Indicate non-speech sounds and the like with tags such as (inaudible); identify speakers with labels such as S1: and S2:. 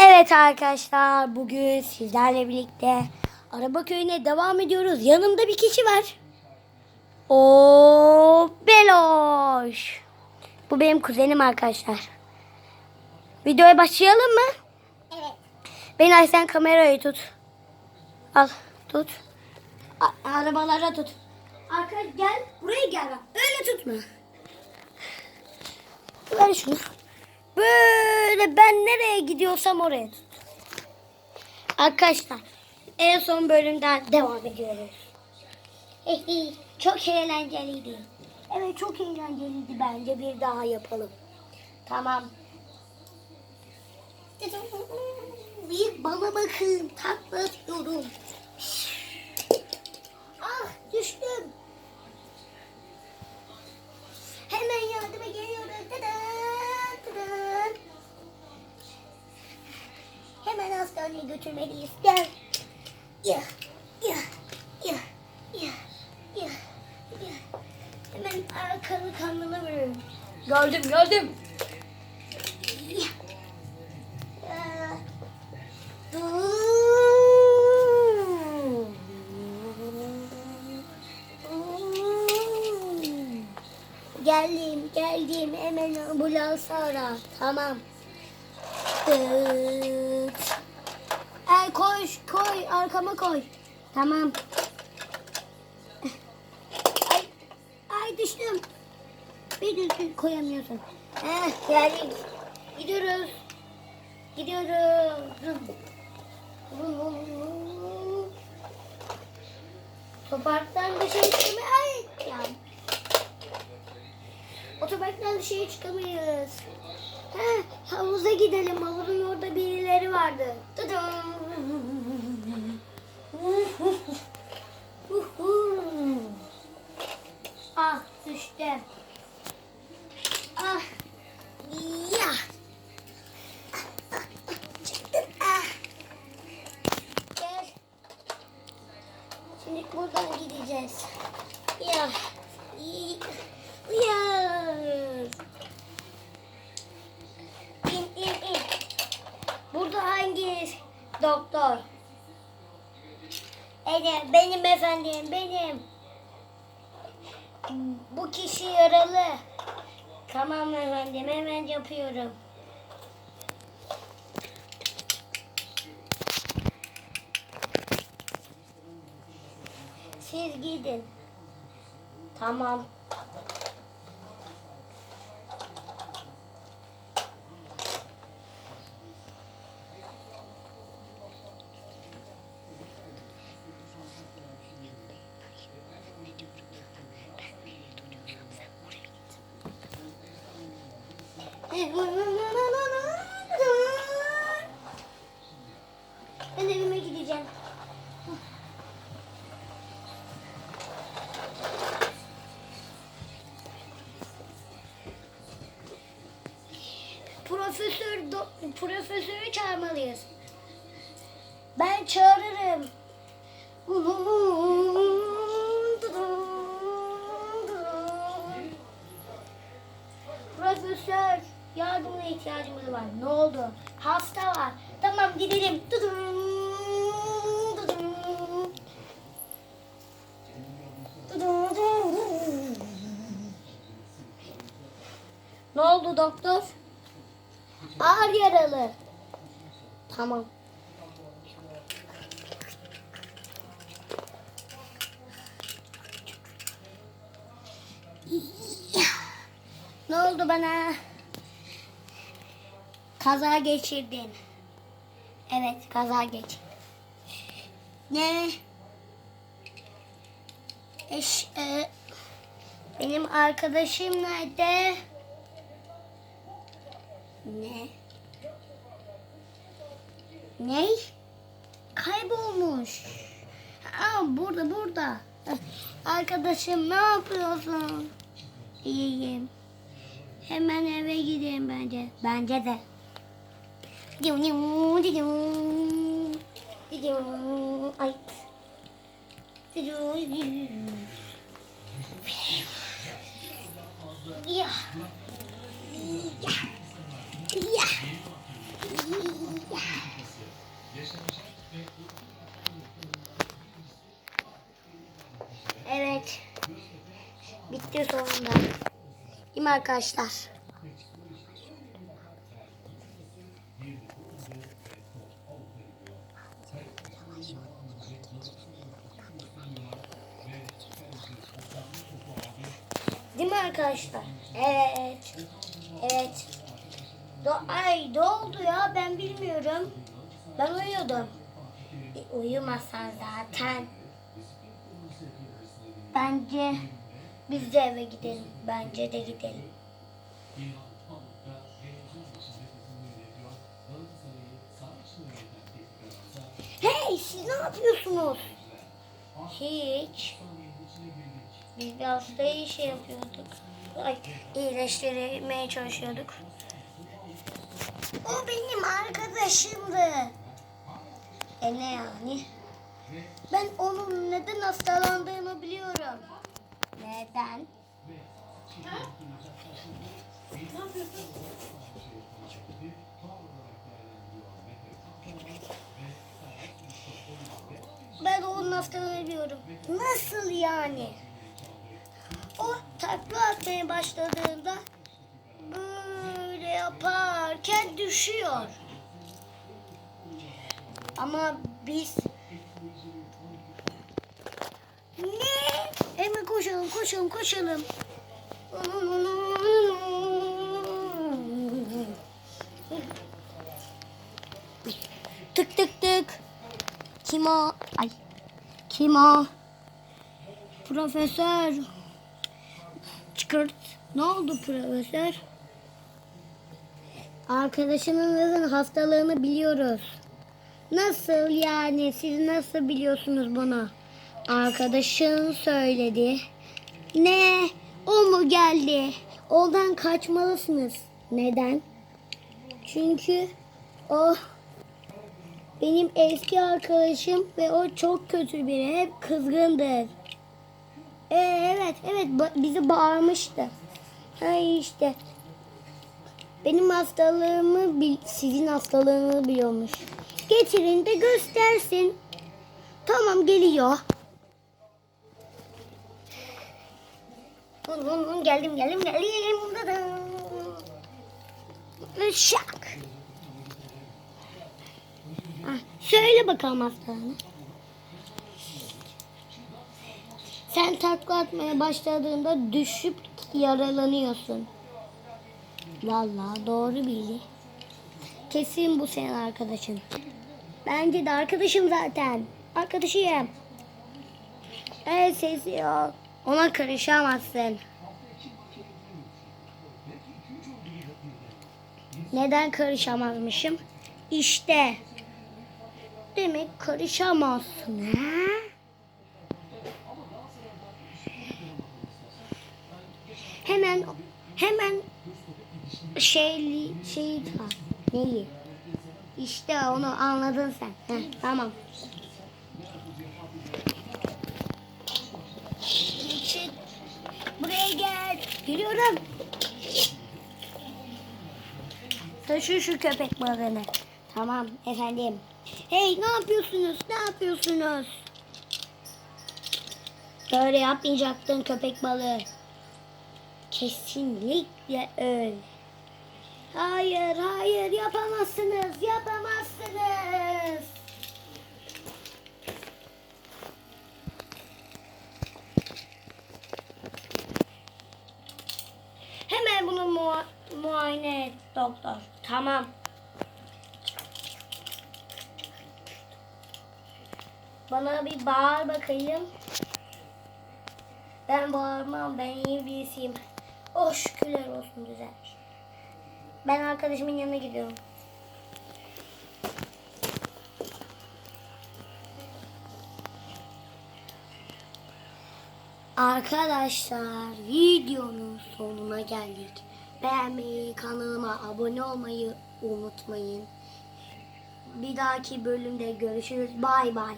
S1: Evet arkadaşlar bugün sizlerle birlikte araba köyüne devam ediyoruz. Yanımda bir kişi var. O Beloş. Bu benim kuzenim arkadaşlar. Videoya başlayalım mı?
S2: Evet.
S1: Beni sen kamerayı tut. Al tut. A- arabalara tut. Arkadaş gel buraya gel. Öyle tutma. Ver şunu. Böyle ben nereye gidiyorsam oraya tut. Arkadaşlar en son bölümden devam ediyoruz. (laughs) çok eğlenceliydi. Evet çok eğlenceliydi bence bir daha yapalım. Tamam. (laughs) Bir bana bakın takla atıyorum. (laughs) Ah düştüm. Hastaneye götürmeliyiz. Gel. Ya, ya, ya, ya, ya, ya. Hemen arkanı kanına vuruyorum. Gördüm, gördüm. Ya. Ya. Geldim, geldim. Hemen ambulans ara. Tamam. Tıt. Koş, koy. Arkama koy. Tamam. Ay, ay düştüm. Bir düzgün koyamıyorsun. Heh, geldik. Gidiyoruz. Gidiyoruz. Otoparktan dışarı çıkamıyor. Ay ya. Otoparktan dışarı çıkamıyoruz. He, havuza gidelim. Havuzun orada birileri vardı. (laughs) Ah düştü. Ah. Ya. Çıktım. Ah. Şimdi buradan gideceğiz. Doktor? Evet benim efendim benim. Bu kişi yaralı. Tamam efendim hemen yapıyorum. Siz gidin. Tamam. Ben evime. Profesör do, profesörü çağırmalıyız. Ben çağırırım. Profesör, yardımına ihtiyacımız var. Ne oldu? Hasta var. Tamam gidelim. Ne oldu doktor? Ağır yaralı. Tamam. Ne oldu bana? Kaza geçirdin. Evet, kaza geçirdim. Ne? Eş, e, benim arkadaşım nerede? Ne? Ne? Kaybolmuş. Aa, burada burada. Arkadaşım ne yapıyorsun? İyiyim. Hemen eve gideyim bence. Bence de. Gidiyor, gidiyor, gidiyor. Ay. Gidiyor, gidiyor. Ya. Ya. Ya. Evet. Bitti sonunda. Değil mi arkadaşlar? Arkadaşlar? Evet. Evet. Do Ay ne oldu ya ben bilmiyorum. Ben uyuyordum. E, uyumasan zaten. Bence biz de eve gidelim. Bence de gidelim. Hey siz ne yapıyorsunuz? Hiç. Biz bir hastayı şey yapıyorduk. Ay, iyileştirmeye çalışıyorduk. O benim arkadaşımdı. E ne yani? Ben onun neden hastalandığını biliyorum. Neden? Ben onun hastalığını biliyorum. Nasıl yani? Takla atmaya başladığında böyle yaparken düşüyor. Ama biz ne? Hemen koşalım, koşalım, koşalım. Tık tık tık. Kim o? Ay. Kim o? Profesör. Çıkart. Ne oldu profesör? Arkadaşımızın hastalığını biliyoruz. Nasıl yani? Siz nasıl biliyorsunuz bunu? Arkadaşın söyledi. Ne? O mu geldi? Ondan kaçmalısınız. Neden? Çünkü o benim eski arkadaşım ve o çok kötü biri. Hep kızgındır. Evet, evet bizi bağırmıştı. Ay işte. Benim hastalığımı, sizin hastalığını biliyormuş. Getirin de göstersin. Tamam geliyor. Hun, hun, hun, geldim geldim geldim. Dadan. Şak. Ah, Söyle bakalım hastalığını. Sen takla atmaya başladığında düşüp yaralanıyorsun. Vallahi doğru bildi. Kesin bu senin arkadaşın. Bence de arkadaşım zaten. Arkadaşıyım. Evet sesi yok. Ona karışamazsın. Neden karışamazmışım? İşte. Demek karışamazsın. Ha? Hemen hemen şeyli şey. Neyi? İşte onu anladın sen. Heh, tamam. Çık. Buraya gel. Geliyorum. Taşı şu köpek balığını. Tamam efendim. Hey ne yapıyorsunuz? Ne yapıyorsunuz? Böyle yapmayacaktın köpek balığı. Kesinlikle öyle. Hayır, hayır yapamazsınız, yapamazsınız. Hemen bunu mua- muayene et doktor. Tamam. Bana bir bağır bakayım. Ben bağırmam, ben iyi birisiyim. Oh şükürler olsun düzelmiş. Ben arkadaşımın yanına gidiyorum. Arkadaşlar videonun sonuna geldik. Beğenmeyi, kanalıma abone olmayı unutmayın. Bir dahaki bölümde görüşürüz. Bay bay.